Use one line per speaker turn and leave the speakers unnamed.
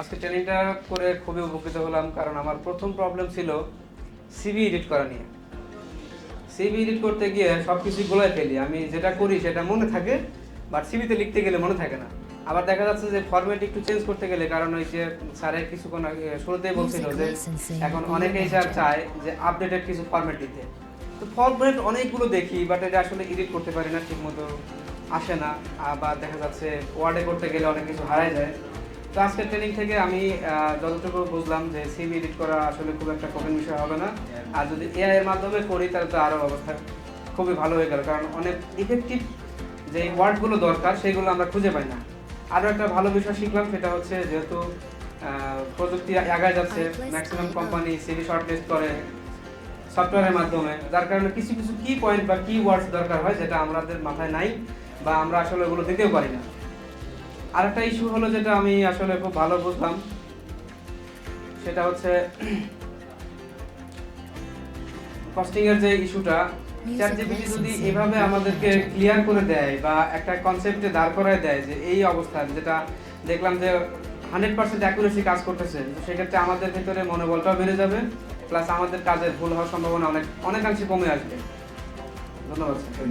আজকে ট্রেনিংটা করে খুবই উপকৃত হলাম কারণ আমার প্রথম প্রবলেম ছিল সিভি এডিট করা নিয়ে। সিভি এডিট করতে গিয়ে সব কিছু গোলায় ফেলি। আমি যেটা করি সেটা মনে থাকে বাট সিভিতে লিখতে গেলে মনে থাকে না। আবার দেখা যাচ্ছে যে ফরম্যাট একটু চেঞ্জ করতে গেলে কারণ ওই যে স্যারে কিছুক্ষণ আগে শুরুতেই বলছিল যে এখন অনেকেই স্যার চায় যে আপডেটেড কিছু ফরম্যাট দিতে। তো ফরম্যাট অনেকগুলো দেখি বাট এটা আসলে এডিট করতে পারি না ঠিক মতো আসে না। আবার দেখা যাচ্ছে ওয়ার্ডে করতে গেলে অনেক কিছু হারায় যায়। তো আজকের ট্রেনিং থেকে আমি যতটুকু বুঝলাম যে সিভি এডিট করা আসলে খুব একটা কঠিন বিষয় হবে না। আর যদি এআই এর মাধ্যমে করি, তাহলে তো আরও অবস্থা খুবই ভালো হয়ে গেল। কারণ অনেক ইফেক্টিভ যে ওয়ার্ডগুলো দরকার, সেগুলো আমরা খুঁজে পাই না। আরও একটা ভালো বিষয় শিখলাম, সেটা হচ্ছে যেহেতু প্রযুক্তি আগায় যাচ্ছে ম্যাক্সিমাম কোম্পানি সিভি শর্টলিস্ট করে সফটওয়্যারের মাধ্যমে, যার কারণে কিছু কিছু কি পয়েন্ট বা কি ওয়ার্ডস দরকার হয়, যেটা আমাদের মাথায় নাই বা আমরা আসলে ওগুলো দিতেও পারি না। আরেকটা ইস্যু হলো যেটা আমি আসলে খুব ভালো বুঝলাম। সেটা হচ্ছে কস্টিং এর যে ইস্যুটা চ্যাট জিপিটি যদি এভাবে আমাদেরকে ক্লিয়ার করে দেয় বা একটা কনসেপ্টে দাঁড় করায় দেয় যে এই অবস্থা যেটা দেখলাম যে হান্ড্রেড পার্সেন্ট অ্যাকুরেসি কাজ করতেছে তো সেক্ষেত্রে আমাদের ভেতরে মনোবলটাও বেড়ে যাবে প্লাস আমাদের কাজের ভুল হওয়ার সম্ভাবনা অনেক অনেকাংশে কমে আসবে। ধন্যবাদ। স্যার